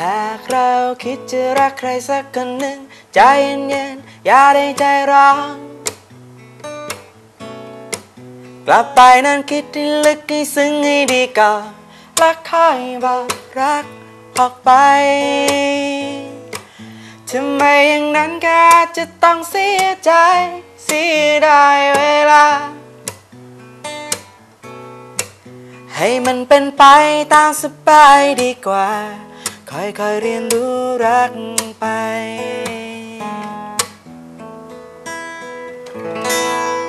หากเราคิดจะรักใครสักคนหนึ่ง ใจเย็นๆอย่าได้ใจร้อน กลับไปนั้นคิดให้ลึกให้ซึ้งให้ดีก่อนแล้วค่อยบอกรักออกไปทำไมอย่างนั้นก็อาจจะต้องเสียใจ เสียดายเวลา ให้มันเป็นไปตามสบายดีกว่า ค่อยๆเรียนรู้รักไป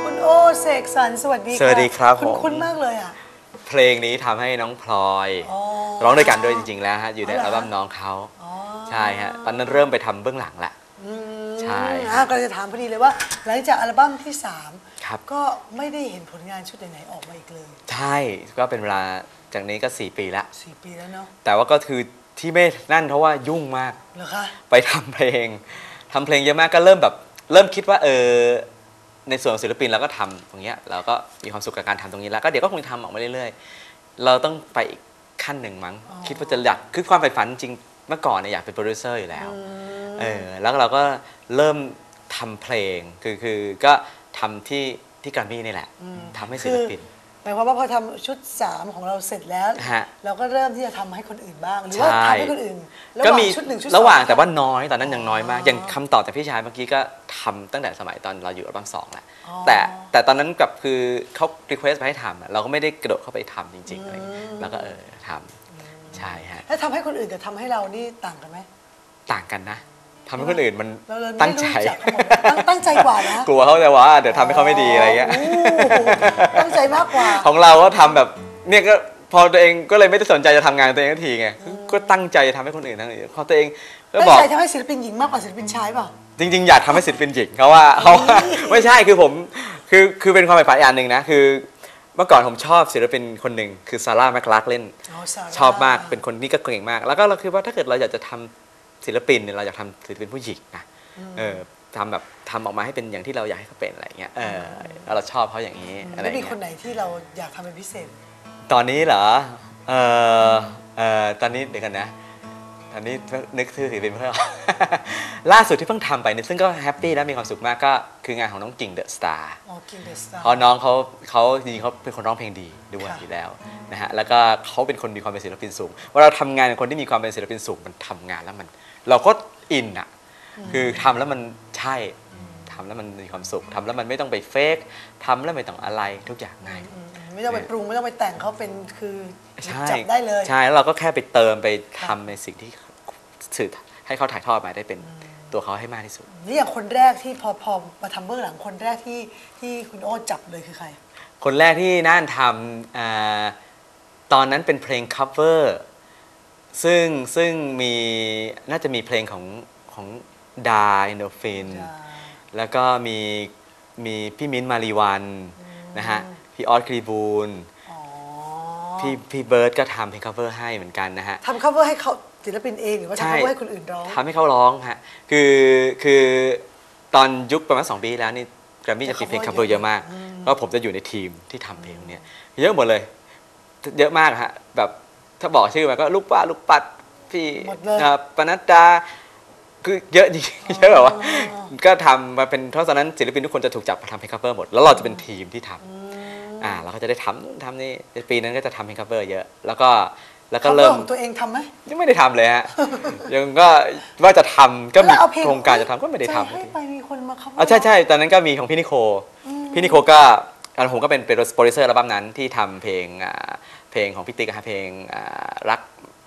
คุณโอเสกสรรสวัสดีะสวัสดีครับผม คุ้นๆมากเลยอะ เพลงนี้ทำให้น้องพลอย อ๋อร้องด้วยกันด้วยจริง ๆ แล้วฮะอยู่ในอ๋ออัเหรอลบั้มน้องเขาอ๋อใช่ฮะตอนนั้นเริ่มไปทำเบื้องหลังละ อืมใช่อะก็เลยจะถามพอดีเลยว่า หลังจากอัลบั้มที่ครับ3ก็ไม่ได้เห็นผลงานชุดไหนๆออกมาอีกเลย ใช่ก็เป็นเวลาจากนี้ก็ 4 ปีละ 4 ปีแล้วเนาะแต่ว่าก็คือ ที่ไม่นั่นเพราะว่ายุ่งมาก เหรอคะ ไปทำเพลงทำเพลงเยอะมากก็เริ่มแบบ เริ่มคิดว่าเออในส่วนของศิลปินเราก็ทำตรงเนี้ยเราก็มีความสุขกับการทำตรงนี้แล้วก็เดี๋ยวก็คงทำออกมาเรื่อยๆ เราต้องไปอีกขั้นหนึ่งมั้งคิดว่าจะอยากคือความใฝ่ฝันจริงเมื่อก่อนเนี่ยอยากเป็นโปรดิวเซอร์อยู่แล้ว เออแล้วเราก็เริ่มทำเพลงคือคือก็ทำที่ที่แกรมมี่นี่แหละทำให้ศิลปิน หมายความว่าพอทำชุด 3 ของเราเสร็จแล้ว ฮะ เราก็เริ่มที่จะทำให้คนอื่นบ้าง หรือว่าใช่ทำให้คนอื่นระหก็ว่างมีชุดหนึ่งชุดสอง ระหว่างแต่ว่าน้อยตอนนั้นยังน้อยมากอ๋ออย่างคำตอบจากพี่ชายเมื่อกี้ก็ทำตั้งแต่สมัยตอนเราอยู่อัลบั้มสองแหละอ๋อ แต่แต่ตอนนั้นกับคือเขารีเควสไปให้ทำอะเราก็ไม่ได้กระโดดเข้าไปทำจริงๆอะไรอย่างเงี้ยแล้วก็เออทำใช่ฮะ ถ้าทำให้คนอื่นกับทำให้เรานี่ต่างกันไหม ต่างกันนะ ทำให้คนอื่นมันเราเลยไม่ตั้งรู้ใจจักเขาหมดตั้งตั้งใจกว่านะกลัวเขาจะว่าเดี๋ยวทำให้เขาไม่ดีอะไรเงี้ย โอ้ตั้งใจมากกว่า ของเราก็ทำแบบเนี่ยก็พอตัวเองก็เลยไม่ได้สนใจจะทำงานตัวเองทันทีไงก็ตั้งใจจะทำให้คนอื่นทั้งนี้พอตัวเองก็ตั้งบอก ใจทำให้ศิลปินหญิงมากกว่าศิลปินชายเปล่า จริงๆ อยากทำให้ศิลปินหญิงเขาว่าเขาว่าไม่ใช่คือผมคือคือเป็นความใฝ่ฝันอย่างหนึ่งนะ คือ เมื่อก่อนผมชอบศิลปินคนหนึ่งคือซาร่าแมคลาร์กเล่นอ๋อซาร่าชอบมากเป็นคนนี่ก็เก่งมาก แล้วก็เราคิดว่าถ้าเกิดเราอยากจะทำ ศิลปินเนี่ยเราอยากทำศิลปินผู้หญิงนะเออทำแบบทำออกมาให้เป็นอย่างที่เราอยากให้เขาเป็นอะไรเงี้ยเออแล้วเราชอบเขาอย่างนี้อะไรแล้วมีเงี้คนยไหนที่เราอยากทำเป็นพิเศษ ตอนนี้เหรอเออเออตอนนี้เดี๋ยวกันนะต อนนี้นึกชื่อศิลปินไม่ค่อยออกล่าสุดที่เพิ่งทำไปเนี่ยซึ่งก็แฮปปี้และมีความสุขมากก็คืองานของน้องกิ่งเดอะสตาร์อ๋อกินเดสตาเพราะน้องเขาเขาจริงๆเขาเป็นคนร้องเพลงดีด้วยค่ะอยู่แล้วนะฮะแล้วก็เขาเป็นคนมีความเป็นศิลปินสูงเวลาเราทำงานกับคนที่มีความเป็นศิลปินสูงมันทำงานแล้วมัน เราก็อินอะคือทำแล้วมันใช่ทำแล้วมันมีความสุขทำแล้วมันไม่ต้องไปเฟกทำแล้วไม่ต้องอะไรทุกอย่างง่ายอืม ไม่ต้องไปปรุงไม่ต้องไปแต่งเขาเป็นคือใช่จับได้เลยใช่แล้วเราก็แค่ไปเติมไปทำในสิ่งที่สื่อให้เขาถ่ายทอดมาได้เป็นตัวเขาให้มากที่สุด นี่อย่างคนแรกที่พอพอมาทำเบื้องหลังคนแรกที่ที่คุณโอ้จับเลยคือใคร คนแรกที่น่านทำอ่าตอนนั้นเป็นเพลง cover ซึ่งซึ่งมีน่าจะมีเพลงของของดาอินโดฟิน แล้วก็มีมีพี่มิ้นท์มารีวันนะฮะ พี่ออสครีบูลอ๋อพี่พี่เบิร์ดก็ทำเพลง cover ให้เหมือนกันนะฮะ ทำ cover ให้เขาศิลปินเองหรือว่าใช่ ทำ cover ให้คนอื่นร้อง ทำให้เขาร้องฮะคือคือตอนยุคประมาณสองปีที่แล้วนี่แกรมมี่จะมีเพลง cover เยอะมากแล้วผมจะอยู่ในทีมที่ทำเพลงเนี้ยเยอะหมดเลย เยอะมากฮะแบบถ้าบอกชื่อมาก็ลูกป้าลูกปัดพี่หมดเลย อ่าปนัดดาคือเยอะจริงเยอะแบบว่า ก็ทำมาเป็นเพราะตอนนั้นศิลปินทุกคนจะถูกจับมาทำเพลง cover หมด แล้วเราจะเป็นทีมที่ทำ อ่าเราก็จะได้ทำนู่นทำนี่ปีนั้นก็จะทำเพลง cover เยอะ แล้วก็แล้วก็ cover เริ่มของตัวเองทำไหมยังไม่ได้ทำเลยฮะยังก็ว่าจะทำก็มีแล้วเอาเพลงโครงการจะทำก็ไม่ได้ใจทำให้ไปมีคนมา cover อ๋อใช่ใช่ตอนนั้นก็มีของพี่นิโคพี่นิโคก็อันผมก็เป็นเป็นโปรดิวเซอร์อัลบั้มนั้นที่ทำเพลงอ่าเพลงของพี่ติ๊กอะฮะเพลงอ่ารัก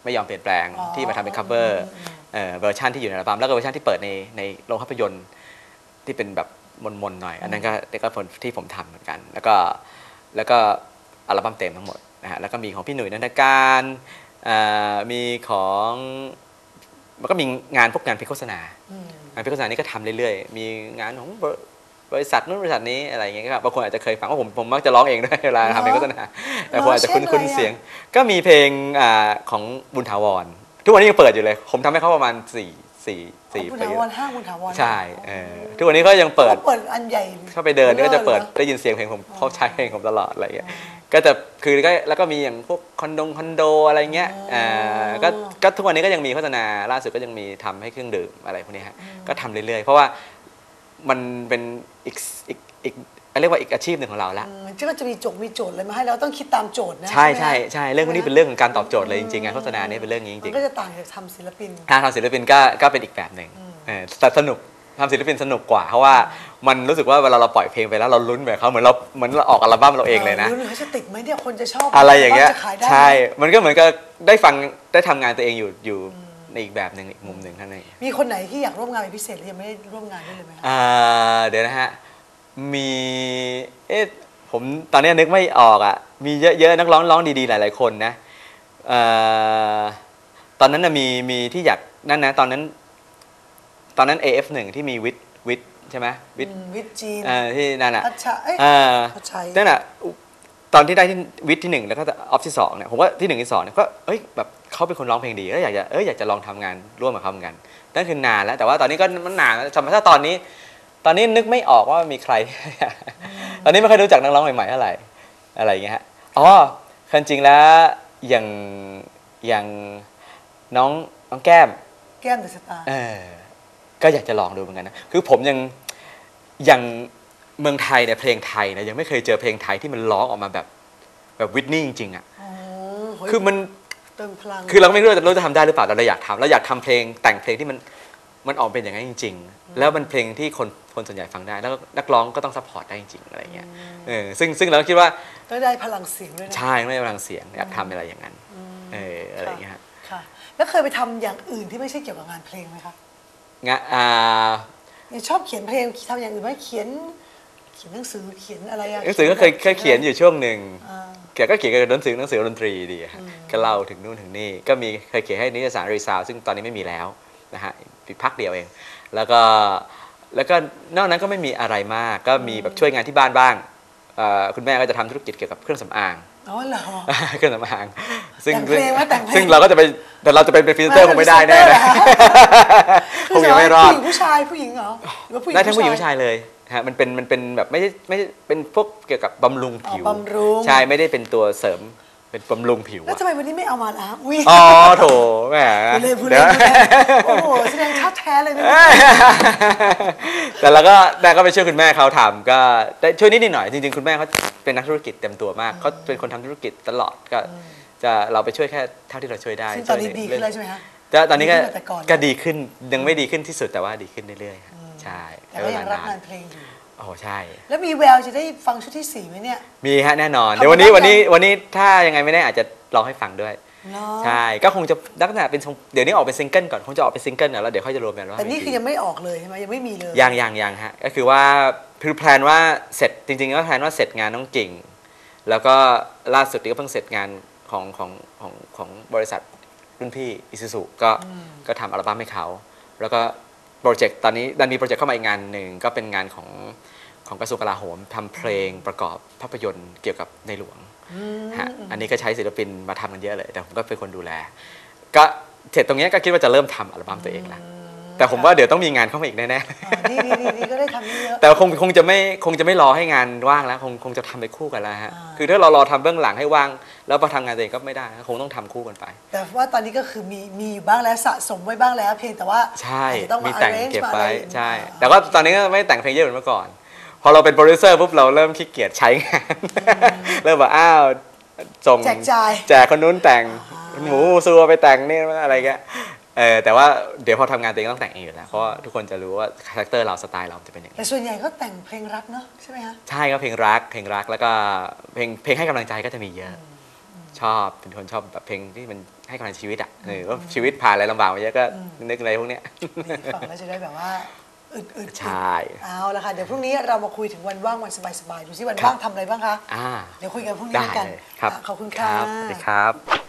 ไม่ยอมเปลี่ยนแปลงอ๋อที่มาทำเป็น cover เอ่อเวอร์ชันที่อยู่ในอัลบั้มแล้วก็เวอร์ชันที่เปิดในในโรงภาพยนตร์ที่เป็นแบบมนๆหน่อย อันนั้นก็ก็ผลที่ผมทำเหมือนกัน แล้วก็ แล้วก็อัลบั้มเต็มทั้งหมดนะฮะแล้วก็มีของพี่หนุ่ยนันทการอ่ามีของมันก็มีงานพวกงานเพลงโฆษณาอืมงานเพลงโฆษณานี่ก็ทำเรื่อยๆ มีงานของบริบริษัทนู้นบริษัทนี้อะไรอย่างเงี้ยก็บางคนอาจจะเคยฟังว่าผมผมมักจะร้องเองด้วยเวลาทำเพลงโฆษณาแต่คนอาจจะคุ้นเช่นคุ้นอะไรอะเสียง ก็มีเพลงอ่าของบุญถาวรทุกวันนี้ยังเปิดอยู่เลย ผมทำให้เขาประมาณ4 4 4บุญปีถาวรห้างบุญถาวรใช่เออทุกวันนี้ก็ยังเปิดเขาเปิดอันใหญ่เข้าไปเดินก็จะเปิดหรอได้ยินเสียงเพลงผมเขาใช้เพลงผมตลอดอะไรอย่างเงี้ยก็จะคือก็แล้วก็มีอย่างพวกคอนโดคอนโดอะไรเงี้ยอ๋ออ่าก็ก็ทุกวันนี้ก็ยังมีโฆษณาล่าสุดก็ยังมีทำให้เครื่องดื่มอะไรพวกนี้ฮะก็ทำเรื่อยๆ เพราะว่ามันเป็นอีกอีกอีก เรียกว่าอีกอาชีพหนึ่งของเราละอืมที่ก็จะมีโจทย์มีโจทย์อะไรมาให้เราต้องคิดตามโจทย์นะใช่ไหมใช่คะใช่เรื่องพวกนี้เป็นเรื่องของการตอบโจทย์เลยจริงๆงานโฆษณาเนี่ยเป็นเรื่องนี้จมัรินงก็จะต่างจากทำศิลปินๆทางทำศิลปินก็ก็เป็นอีกแบบหนึ่งเออแต่สนุกทำศิลปินสนุกกว่าเพราะว่ามันรู้สึกว่าเวลาเราปล่อยเพลงไปแล้วเราลุ้นแบบเขาเหมือนเราเหมือนเราออกอัลบั้มเราเองเลยนะรู้เลยเขาจะติดไหมเนี่ยคนจะชอบอะไรอย่างเงี้ยจะขายได้ไหมใช่ มันก็เหมือนกับได้ฟังได้ทำงานตัวเองอยู่อยู่ในอีกแบบหนึ่งอีกมุมหนึ่งท่านเองมีคนไหนที่อยากร่วมงานเป็นพิเศษหรือยังไม่ได้ร่วมงานด้วยเลยไหมคะอ่าเดี๋ยวนะฮะ มีเอ๊ะผมตอนนี้นึกไม่ออกอะมีเยอะๆนักร้องร้องดีๆหลาย ๆ คนนะเอ่อตอนนั้นนะมีมีที่อยากนั่นนะตอนนั้น ตอนนั้น AF1 ที่มีวิทวิทใช่ไหมวิทอืมวิทย์จีนเอ่อที่นั่นอะพัชชาเอ้ยอ่าพัชชัยนั่นแหะตอนที่ได้ที่วิทย์ที่หนึ่งแล้วก็ออฟที่สองเนี่ยผมว่าที่หนึ่งที่สองเนี่ยก็เอ้ยแบบเขาเป็นคนร้องเพลงดีก็อยากจะเอ้ยอยากจะลองทำงานร่วมกับเขาเหมือนกันนั่นคือนานแล้วแต่ว่าตอนนี้ก็มันนานแล้วสมมติถ้าตอนนี้ ตอนนี้นึกไม่ออกว่ามีใคร ตอนนี้ไม่ค่อยรู้จักนักร้องใหม่ๆเท่าไหร่อะไรอย่างเงี้ยฮะอ๋อคือจริงๆแล้วอย่างอย่างน้องน้องแก้ม แก้มเดอะสตาร์เออก็อยากจะลองดูเหมือนกันนะคือผมยังยังเมืองไทยเนี่ยเพลงไทยนะยังไม่เคยเจอเพลงไทยที่มันร้องออกมาแบบแบบวิทนี่จริงๆอะอ๋อโหยคือมันเติมพลังคือเราไม่รู้ว่าเราจะทำได้หรือเปล่าแต่เราอยากทำเราอยากทำเพลงแต่งเพลงที่มัน มันออกเป็นอย่างนั้นจริง ๆ แล้วมันเพลงที่คนคนส่วนใหญ่ฟังได้ แล้วก็นักร้องก็ต้องซัพพอร์ตได้จริงๆอะไรเงี้ยเออซึ่งซึ่งเราก็คิดว่าต้องได้พลังเสียงด้วยนะใช่ไม่ได้พลังเสียงอยากทำอะไรอย่างนั้นเอออะไรอย่างเงี้ยฮะค่ะ แล้วเคยไปทำอย่างอื่นที่ไม่ใช่เกี่ยวกับงานเพลงไหมคะงะอ่าเนี่ยชอบเขียนเพลงทำอย่างอื่นไหมเขียนเขียนหนังสือเขียนอะไรอะหนังสือก็เคยเคยเขียนอยู่ช่วงหนึ่งอ่าแกก็เขียนเกี่ยวกับหนังสือหนังสือดนตรีดีอะฮะก็เล่าถึงนู่นถึงนี่ก็มีเคยเขียนให้นิตยสารรีซาวซึ่งตอนนี้ไม่มีแล้วนะฮะอีก พักเดียวเอง แล้วก็แล้วก็นอกนั้นก็ไม่มีอะไรมาก ก็มีแบบช่วยงานที่บ้านบ้างเอ่อคุณแม่ก็จะทำธุรกิจเกี่ยวกับเครื่องสำอางอ๋อเหรอเครื่องสำอางซึ่งแต่งเพลงไหมแต่งเพลงซึ่งเราก็จะไปแต่เราจะไปเป็นพรีเซนเตอร์คงไม่ได้แน่นะคงยังไม่รอดผู้หญิงผู้ชายผู้หญิงเหรอหรือว่าผู้หญิงได้ทั้งผู้หญิงผู้ชายเลยฮะมันเป็นมันเป็นแบบไม่ใช่ไม่ใช่เป็นพวกเกี่ยวกับบำรุงผิวอ๋อบำรุงใช่ไม่ได้เป็นตัวเสริม เป็นบำรุงผิวแล้วอะทำไมวันนี้ไม่เอามาล่ะอุ้ยอ๋อโถแหมพูดเล่นพูดเดี๋เล่ยนวพูดเล่นโอ้โหแสดงชาติแท้เลยนะ แต่เราก็ได้ก็ไปช่วยคุณแม่เขาทำก็ได้ช่วยนิดหน่อยจริงๆ คุณแม่เขาเป็นนักธุรกิจเต็มตัวมากเขาเป็นคนทำธุรกิจตลอดก็ จะเราไปช่วยแค่เท่าที่เราช่วยได้ซึ่งตอนนี้ช่วยดีใขึ้นแล้วใช่ไหมคะก็ตอนนี้ก็ดีขึ้นกว่าแต่ก่อน ก็ดีขึ้นยังไม่ดีขึ้นที่สุดแต่ว่าดีขึ้นเรื่อยๆฮะใช่แต่ก็ยังรักงานนเพลงอยู่ โอ้ใช่ แล้วมีแววจะได้ฟังชุดที่สี่ไหมเนี่ย มีฮะแน่นอนทำเดี๋ยววันนี้มาบ้างวันนี้ยังวันนี้ถ้ายังไงไม่แน่อาจจะลองให้ฟังด้วย เนาะใช่ ก็คงจะลักษณะเป็นทรงเดี๋ยวนี้ออกเป็นซิงเกิลก่อน คงจะออกเป็นซิงเกิลก่อนแล้วเดี๋ยวค่อยจะรวมกันว่าแต่นี่คือยังไม่ออกเลยใช่ไหมยังไม่มีเลย ยังยังยังฮะก็คือว่าคือแพลนว่าเสร็จจริงๆก็แพลนว่าเสร็จงานน้องกิ่ง แล้วก็ล่าสุดนี้ก็เพิ่งเสร็จงานของของของของบริษัทรุ่นพี่อิซูซุก็ก็ทำอัลบั้มให้เขา แล้วก็ โปรเจกต์ตอนนี้ดันมีโปรเจกต์เข้ามาอีกงานหนึ่งก็เป็นงานของของกระทรวงกลาโหมทำเพลงประกอบภาพยนตร์เกี่ยวกับในหลวงฮะอันนี้ก็ใช้ศิลปินมาทำกันเยอะเลย แต่ผมก็เป็นคนดูแล ก็เสร็จตรงเนี้ยก็คิดว่าจะเริ่มทำอัลบั้มตัวเองแล้ว แต่ผมว่าเดี๋ยวต้องมีงานเข้ามาอีกแน่อ๋อนี่นี่นี่นี่ก็ได้ทำนี่เยอะๆแต่คงคงจะไม่คงจะไม่รอให้งานว่างแล้ว คงคงจะทำไปคู่กันแล้วฮะอ่าคือถ้าเรารอทำเบื้องหลังให้ว่าง แล้วพอทำงานตัวเองก็ไม่ได้คงต้องทำคู่กันไป แต่ว่าตอนนี้ก็คือมีมีอยู่บ้างแล้วสะสมไว้บ้างแล้ว เพียงแต่ว่าใช่อาจจะต้องมีมาแต่ง arrange เก็บมาไว้อะไรใช่ แต่ว่าตอนนี้ก็ไม่แต่งเพลงเยอะเหมือนเมื่อก่อน พอเราเป็นโปรดิวเซอร์ปุ๊บเราเริ่มขี้เกียจใช้งานเริ่มแบบอ้าวส่งแจกจ่ายแจกคนนู้นแต่งหมูซัวไปแต่งนี่อะไรเงี้ย เออแต่ว่าเดี๋ยวพอทำงานตัวเองต้องแต่งเองอยู่แล้วเพราะว่าทุกคนจะรู้ว่าคาแรคเตอร์เราสไตล์เราจะเป็นอย่างไรแต่ส่วนใหญ่ก็แต่งเพลงรักเนอะใช่ไหมคะใช่ก็เพลงรัก เพลงรักแล้วก็เพลงเพลงให้กำลังใจก็จะมีเยอะ ชอบเป็นคนชอบแบบเพลงที่มันให้กำลังชีวิตอะเออว่าชีวิตผ่านอะไรลำบากมาเยอะก็นึกอะไรพวกเนี้ย นี่ฟังแล้วจะได้แบบว่าอึดๆใช่ เอาละค่ะ เดี๋ยวพรุ่งนี้เรามาคุยถึงวันว่างวันสบายๆดูซิวันว่างทำอะไรบ้างคะ อ่า เดี๋ยวคุยกันพรุ่งนี้ได้แล้วกันเลยครับ อะขอบคุณคค่ะรับสวัสดีครับ